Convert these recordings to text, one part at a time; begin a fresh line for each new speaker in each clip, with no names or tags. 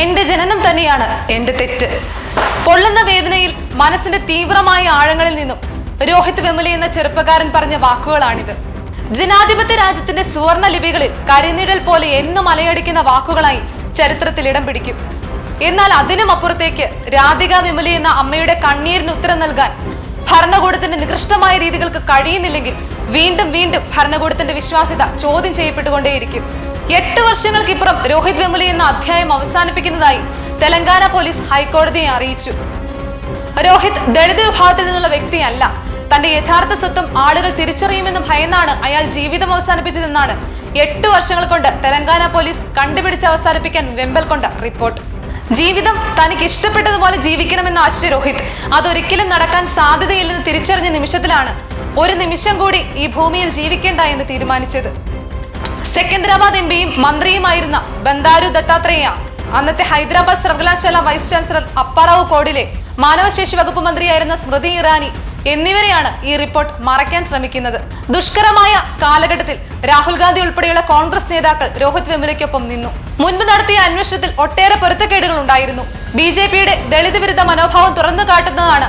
എന്റെ ജനനം തന്നെയാണ് എന്റെ തെറ്റ്. പൊള്ളുന്ന വേദനയിൽ മനസ്സിന്റെ തീവ്രമായ ആഴങ്ങളിൽ നിന്നും രോഹിത് വെമുല എന്ന ചെറുപ്പക്കാരൻ പറഞ്ഞ വാക്കുകളാണിത്. ജനാധിപത്യ രാജ്യത്തിന്റെ സുവർണ ലിപികളിൽ കരിനിഴൽ പോലെ എന്നും അലയടിക്കുന്ന വാക്കുകളായി ചരിത്രത്തിൽ ഇടം പിടിക്കും. എന്നാൽ അതിനും അപ്പുറത്തേക്ക് രാധിക വിമലി എന്ന അമ്മയുടെ കണ്ണീരിന് ഉത്തരം നൽകാൻ ഭരണകൂടത്തിന്റെ നികൃഷ്ടമായ രീതികൾക്ക് കഴിയുന്നില്ലെങ്കിൽ വീണ്ടും വീണ്ടും ഭരണകൂടത്തിന്റെ വിശ്വാസ്യത ചോദ്യം ചെയ്യപ്പെട്ടുകൊണ്ടേയിരിക്കും. എട്ട് വർഷങ്ങൾക്കിപ്പുറം രോഹിത് വെമുലി എന്ന അധ്യായം അവസാനിപ്പിക്കുന്നതായി തെലങ്കാന പോലീസ് ഹൈക്കോടതിയെ അറിയിച്ചു. രോഹിത് ദളിത് വിഭാഗത്തിൽ നിന്നുള്ള വ്യക്തിയല്ല. തന്റെ യഥാർത്ഥ സ്വത്വം ആളുകൾ തിരിച്ചറിയുമെന്ന് ഭയന്നാണ് അയാൾ ജീവിതം അവസാനിപ്പിച്ചതെന്നാണ് എട്ട് വർഷങ്ങൾ കൊണ്ട് തെലങ്കാന പോലീസ് കണ്ടുപിടിച്ച് അവസാനിപ്പിക്കാൻ വെമ്പൽ കൊണ്ട റിപ്പോർട്ട്. ജീവിതം തനിക്ക് ഇഷ്ടപ്പെട്ടതുപോലെ ജീവിക്കണമെന്ന ആശിച്ച രോഹിത് അതൊരിക്കലും നടക്കാൻ സാധ്യതയില്ലെന്ന് തിരിച്ചറിഞ്ഞ നിമിഷത്തിലാണ് ഒരു നിമിഷം കൂടി ഈ ഭൂമിയിൽ ജീവിക്കേണ്ട എന്ന് തീരുമാനിച്ചത്. സെക്കന്ദരാബാദ് എം പിയും മന്ത്രിയുമായിരുന്ന ബന്ദാരു ദത്താത്രേയ അന്നത്തെ ഹൈദരാബാദ് സർവകലാശാല വൈസ് ചാൻസലർ അപ്പാറാവു കോഡിലെ മാനവശേഷി വകുപ്പ് മന്ത്രിയായിരുന്ന സ്മൃതി ഇറാനി എന്നിവരെയാണ് ഈ റിപ്പോർട്ട് മറയ്ക്കാൻ ശ്രമിക്കുന്നത്. ദുഷ്കരമായ കാലഘട്ടത്തിൽ രാഹുൽ ഗാന്ധി ഉൾപ്പെടെയുള്ള കോൺഗ്രസ് നേതാക്കൾ രോഹിത് വെമുലയ്ക്കൊപ്പം നിന്നു. മുൻപ് നടത്തിയ അന്വേഷണത്തിൽ ഒട്ടേറെ പൊരുത്തക്കേടുകൾ ഉണ്ടായിരുന്നു. ബി ജെ പിയുടെ ദളിത് വിരുദ്ധ മനോഭാവം തുറന്നു കാട്ടുന്നതാണ്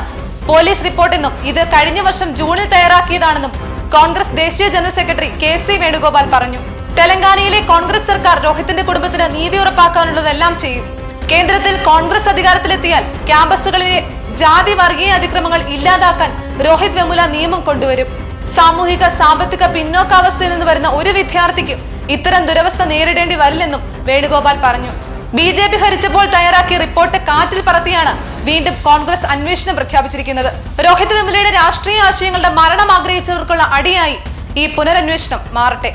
പോലീസ് റിപ്പോർട്ടെന്നും ഇത് കഴിഞ്ഞ വർഷം ജൂണിൽ തയ്യാറാക്കിയതാണെന്നും കോൺഗ്രസ് ദേശീയ general secretary K C Venugopal പറഞ്ഞു. തെലങ്കാനയിലെ കോൺഗ്രസ് സർക്കാർ രോഹിത്തിന്റെ കുടുംബത്തിന് നീതി ഉറപ്പാക്കാനുള്ളതെല്ലാം ചെയ്യും. കേന്ദ്രത്തിൽ കോൺഗ്രസ് അധികാരത്തിലെത്തിയാൽ ക്യാമ്പസുകളിലെ ജാതി വർഗീയ അതിക്രമങ്ങൾ ഇല്ലാതാക്കാൻ രോഹിത് വെമുല നിയമം കൊണ്ടുവരും. സാമൂഹിക സാമ്പത്തിക പിന്നോക്കാവസ്ഥയിൽ നിന്ന് വരുന്ന ഒരു വിദ്യാർത്ഥിക്കും ഇത്തരം ദുരവസ്ഥ നേരിടേണ്ടി വരില്ലെന്നും വേണുഗോപാൽ പറഞ്ഞു. ബി ജെ പി ഭരിച്ചപ്പോൾ തയ്യാറാക്കിയ റിപ്പോർട്ട് കാറ്റിൽ പറത്തിയാണ് വീണ്ടും കോൺഗ്രസ് അന്വേഷണം പ്രഖ്യാപിച്ചിരിക്കുന്നത്. രോഹിത് വിമലയുടെ രാഷ്ട്രീയ ആശയങ്ങളുടെ മരണം ആഗ്രഹിച്ചവർക്കുള്ള അടിയായി ഈ പുനരന്വേഷണം മാറട്ടെ.